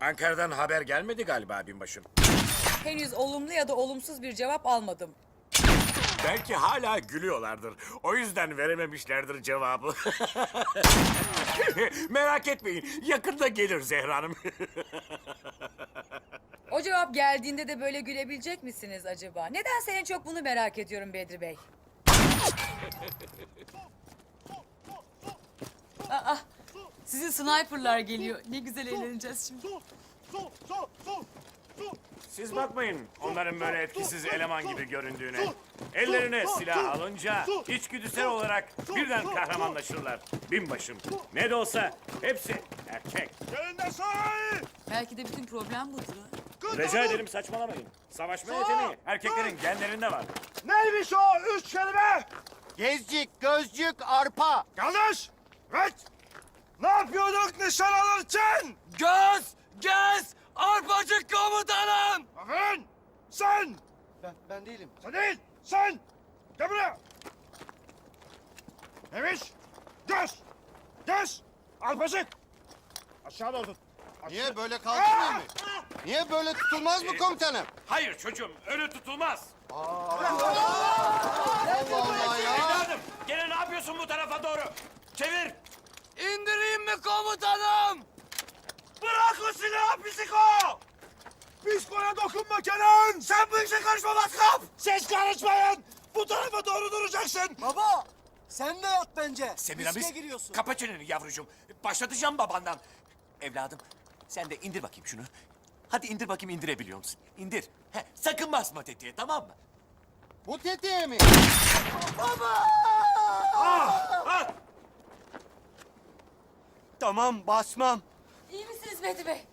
Ankara'dan haber gelmedi galiba binbaşım. Henüz olumlu ya da olumsuz bir cevap almadım. Belki hala gülüyorlardır. O yüzden verememişlerdir cevabı. Merak etmeyin. Yakında gelir Zehra Hanım. O cevap geldiğinde de böyle gülebilecek misiniz acaba? Nedense en çok bunu merak ediyorum Bedri Bey. Aa, sizin sniperlar geliyor. Ne güzel eğleneceğiz şimdi. Siz bakmayın onların böyle etkisiz eleman gibi göründüğüne. Ellerine silah alınca içgüdüsel olarak birden kahramanlaşırlar. Binbaşım. Ne de olsa hepsi erkek. Belki de bütün problem budur. ha? Rica ederim saçmalamayın. Savaşma yeteneği erkeklerin genlerinde var. Neymiş o üç kelime? Gezcik, gözcük, arpa. Yanlış! Evet! Ne yapıyorduk nişan alırken? Göz! Göz! Arpacık komutanım! Aferin! Sen! Ben, ben değilim. Sen değil! Sen! Gel buraya! Neymiş? Göz! Göz! Alpacık! Aşağı doğru tut. Aşağı- Niye böyle kaldırmayayım mı? Niye böyle tutulmaz mı komutanım? Hayır çocuğum öyle tutulmaz. Allah Allah ya. Evladım gene ne yapıyorsun bu tarafa doğru? Çevir. Mi komutanım? Bırak o silahı psiko! Psikoya dokunma Kenan! Sen bu işe karışma matkap! Siz karışmayın! Bu tarafa doğru duracaksın! Baba, sen de yat bence. Semiramis, Riske giriyorsun. kapa çeneni yavrucuğum. Başlatacağım babandan. Evladım, sen de indir bakayım şunu. Hadi indir bakayım indirebiliyor musun? İndir. Heh, sakın basma tetiğe, tamam mı? Bu tetiğe mi? Ah! Tamam, basmam. İyi misiniz Bedri Bey?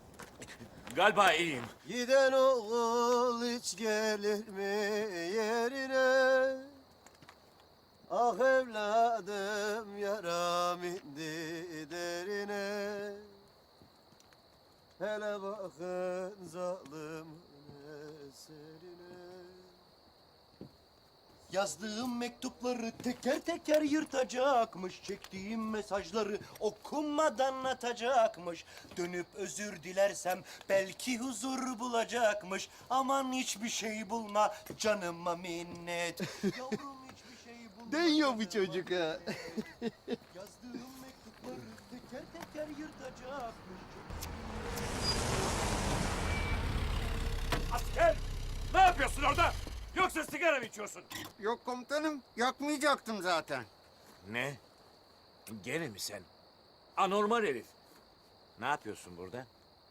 Galiba iyiyim. Giden oğul hiç gelir mi yerine? Ah evladım yaram indi derine. Hele bakın zalim eserine. Yazdığım mektupları teker teker yırtacakmış. Çektiğim mesajları okumadan atacakmış. Dönüp özür dilersem belki huzur bulacakmış. Aman hiçbir şey bulma canıma minnet. Yavrum hiçbir şey bulma. Deniyor bu çocuk ha mektupları teker teker yırtacakmış. Asker! Ne yapıyorsun orada? Yoksa sigara mı içiyorsun? Yok komutanım yakmayacaktım zaten. Ne? Gene mi sen? Anormal herif. Ne yapıyorsun burada?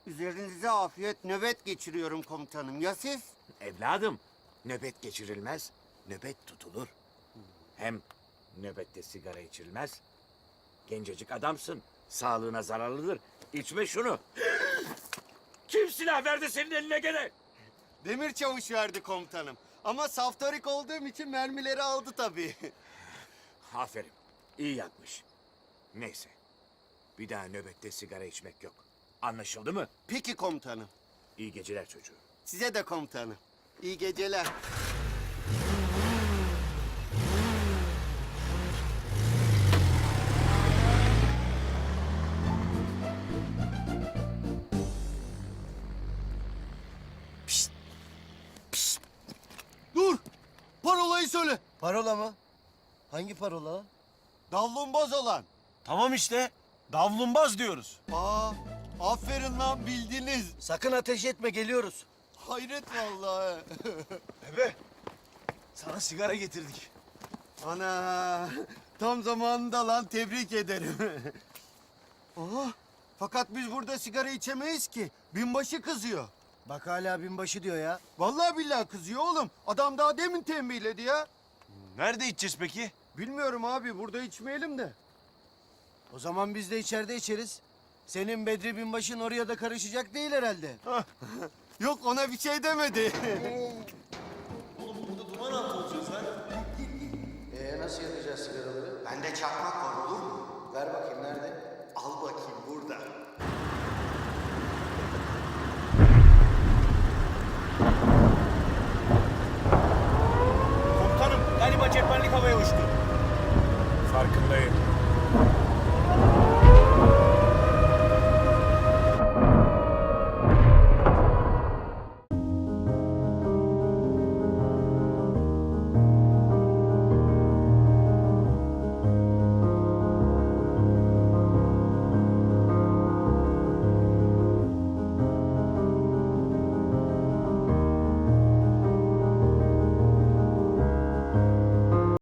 Üzerinize afiyet nöbet geçiriyorum komutanım. Ya siz? Evladım, nöbet geçirilmez, nöbet tutulur. Hem nöbette sigara içilmez. Gencecik adamsın, sağlığına zararlıdır. İçme şunu. Kim silah verdi senin eline gene? Demir çavuş verdi komutanım. Ama saftarik olduğum için mermileri aldı tabii. Aferin, iyi yapmış. Neyse, bir daha nöbette sigara içmek yok. Anlaşıldı mı? Peki komutanım. İyi geceler çocuğum. Size de komutanım. İyi geceler. Parolayı söyle. Parola mı? Hangi parola? Davlumbaz olan. Tamam işte. Davlumbaz diyoruz. Aa, aferin lan bildiniz. Sakın ateş etme geliyoruz. Hayret vallahi. Bebe, sana sigara getirdik. Ana, tam zamanında lan tebrik ederim. Oha, fakat biz burada sigara içemeyiz ki. Binbaşı kızıyor. Bak hala binbaşı diyor ya. Vallahi billahi kızıyor oğlum. Adam daha demin tembihledi ya. Nerede içeceğiz peki? Bilmiyorum abi, burada içmeyelim de. O zaman biz de içeride içeriz. Senin Bedri binbaşın oraya da karışacak değil herhalde. Yok ona bir şey demedi. Ee nasıl yakacağız sigaraları? Bende çakmak var olur mu? Ver bakayım nerede? Burada. farkındayım.